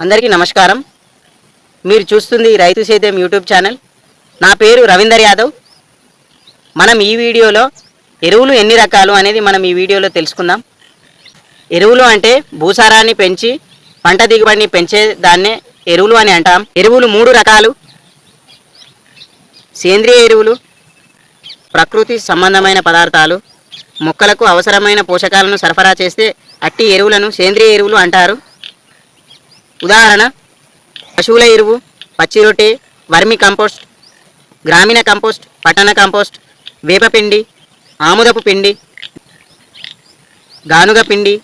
అందరికీ నమస్కారం. మీరు చూస్తుంది రైతు సేద్యం యూట్యూబ్ ఛానల్. నా పేరు రవీందర్ యాదవ్. మనం ఈ వీడియోలో ఎరువులు ఎన్ని రకాలు అనేది మనం ఈ వీడియోలో తెలుసుకుందాం. ఎరువులు అంటే భూసారాన్ని పెంచి పంట దిగుబడిని పెంచే దాన్నే ఎరువులు అని అంటాం. ఎరువులు మూడు రకాలు. సేంద్రియ ఎరువులు ప్రకృతి సంబంధమైన పదార్థాలు మొక్కలకు అవసరమైన పోషకాలను సరఫరా చేస్తే అట్టి ఎరువులను సేంద్రియ ఎరువులు అంటారు. ఉదాహరణ పశువుల ఎరువు పచ్చి రొట్టె వర్మి కంపోస్ట్ గ్రామీణ కంపోస్ట్ పట్టణ కంపోస్ట్ వేపపిండి ఆముదపు పిండి గానుగ పిండి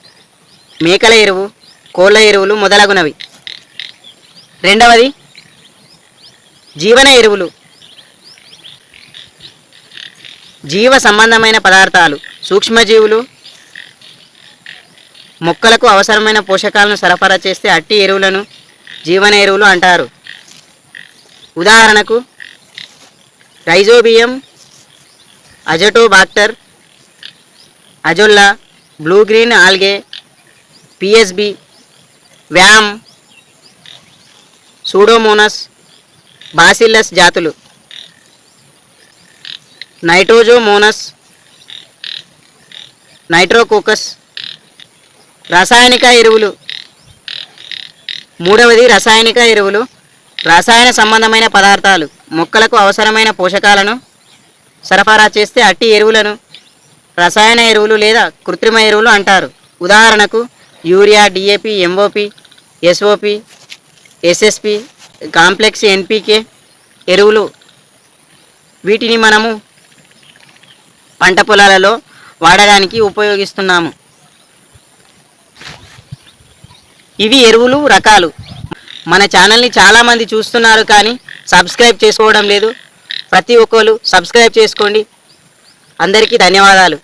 మేకల ఎరువు కోళ్ళ ఎరువులు మొదలగునవి. రెండవది జీవన ఎరువులు. జీవ సంబంధమైన పదార్థాలు సూక్ష్మజీవులు మొక్కలకు అవసరమైన పోషకాలను సరఫరా చేస్తే అట్టి ఎరువులను జీవన ఎరువులు అంటారు. ఉదాహరణకు rhizobium azotobacter azolla blue green algae PSB VAM pseudomonas bacillus జాతులు. నైట్రోజోమోనస్ నైట్రోకోకస్ రసాయనిక ఎరువులు. మూడవది రసాయనిక ఎరువులు. రసాయన సంబంధమైన పదార్థాలు మొక్కలకు అవసరమైన పోషకాలను సరఫరా చేస్తే అట్టి ఎరువులను రసాయన ఎరువులు లేదా కృత్రిమ ఎరువులు అంటారు. ఉదాహరణకు urea DAP MOP SOP SSP complex NPK ఎరువులు. వీటిని మనము పంట పొలాలలో వాడడానికి ఉపయోగిస్తున్నాము. ఇవి ఎరువులు రకాలు. మన ఛానల్ని చాలామంది చూస్తున్నారు కానీ సబ్స్క్రైబ్ చేసుకోవడం లేదు. ప్రతి ఒక్కరు సబ్స్క్రైబ్ చేసుకోండి. అందరికీ ధన్యవాదాలు.